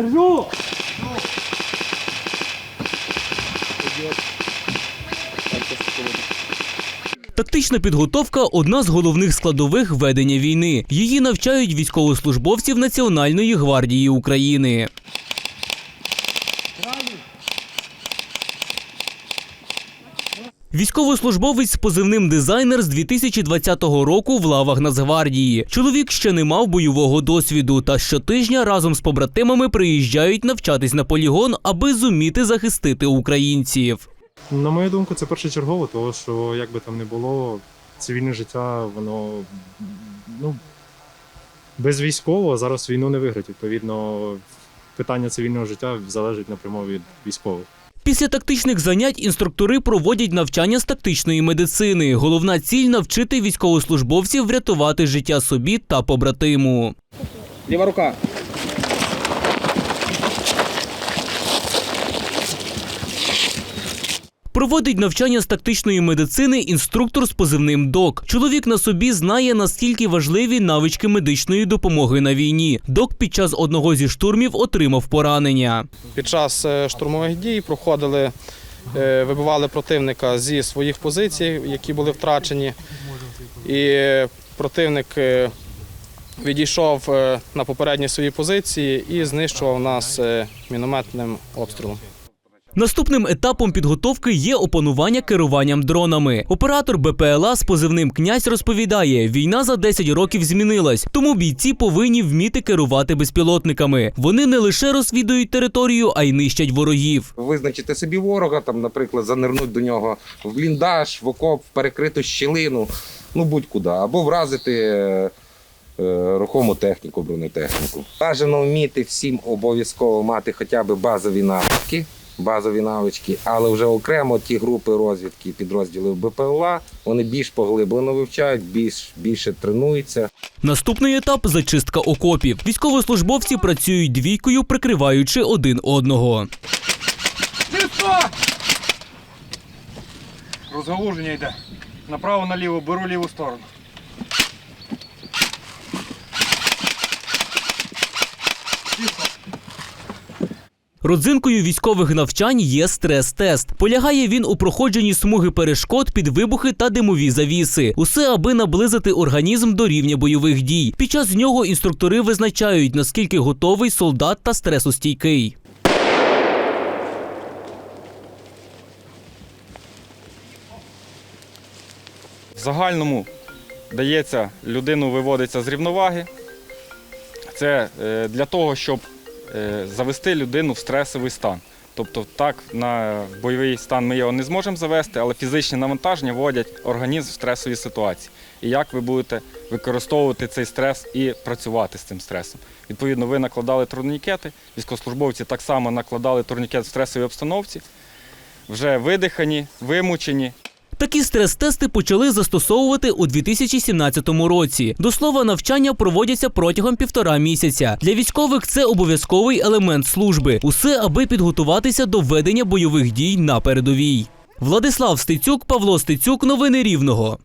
Держу! Тактична підготовка одна з головних складових ведення війни. Її навчають військовослужбовців Національної гвардії України. Військовослужбовець з позивним дизайнер з 2020 року в лавах Нацгвардії. Чоловік ще не мав бойового досвіду, та щотижня разом з побратимами приїжджають навчатись на полігон, аби зуміти захистити українців. На мою думку, це першочергово, тому що як би там не було, цивільне життя, воно ну, без військового зараз війну не виграти. Відповідно, питання цивільного життя залежить напряму від військових. Після тактичних занять інструктори проводять навчання з тактичної медицини. Головна ціль навчити військовослужбовців врятувати життя собі та побратиму. Ліва рука. Проводить навчання з тактичної медицини інструктор з позивним ДОК. Чоловік на собі знає наскільки важливі навички медичної допомоги на війні. Док під час одного зі штурмів отримав поранення. Під час е, штурмових дій проходили, е, вибивали противника зі своїх позицій, які були втрачені. І противник е, відійшов на попередні свої позиції і знищував нас мінометним обстрілом. Наступним етапом підготовки є опанування керуванням дронами. Оператор БПЛА з позивним князь розповідає: війна за 10 років змінилась, тому бійці повинні вміти керувати безпілотниками. Вони не лише розвідують територію, а й нищать ворогів. визначити собі ворога, там, наприклад, занирнути до нього в бліндаж, в окоп, в перекриту щілину, ну будь-куди, або вразити е, е, рухому техніку, бронетехніку. Бажано вміти всім обов'язково мати хоча б базові навички. Базові навички, але вже окремо ті групи розвідки, підрозділів БПЛА, вони більш поглиблено вивчають, більш більше тренуються. Наступний етап зачистка окопів. Військовослужбовці працюють двійкою, прикриваючи один одного. Розгалуження йде. Направо наліво беру ліву сторону. Родзинкою військових навчань є стрес-тест. Полягає він у проходженні смуги перешкод під вибухи та димові завіси. Усе аби наблизити організм до рівня бойових дій. Під час нього інструктори визначають, наскільки готовий солдат та стресостійкий. В загальному дається, людину виводиться з рівноваги. Це е, для того, щоб завести людину в стресовий стан. Тобто так, на бойовий стан ми його не зможемо завести, але фізичні навантаження вводять організм в стресові ситуації. І як ви будете використовувати цей стрес і працювати з цим стресом. Відповідно, ви накладали турнікети, військовослужбовці так само накладали турнікет в стресовій обстановці, вже видихані, вимучені, Такі стрес-тести почали застосовувати у 2017 році. До слова, навчання проводяться протягом півтора місяця. Для військових це обов'язковий елемент служби. Усе аби підготуватися до ведення бойових дій на передовій. Владислав Стецюк, Павло Стецюк, новини Рівного.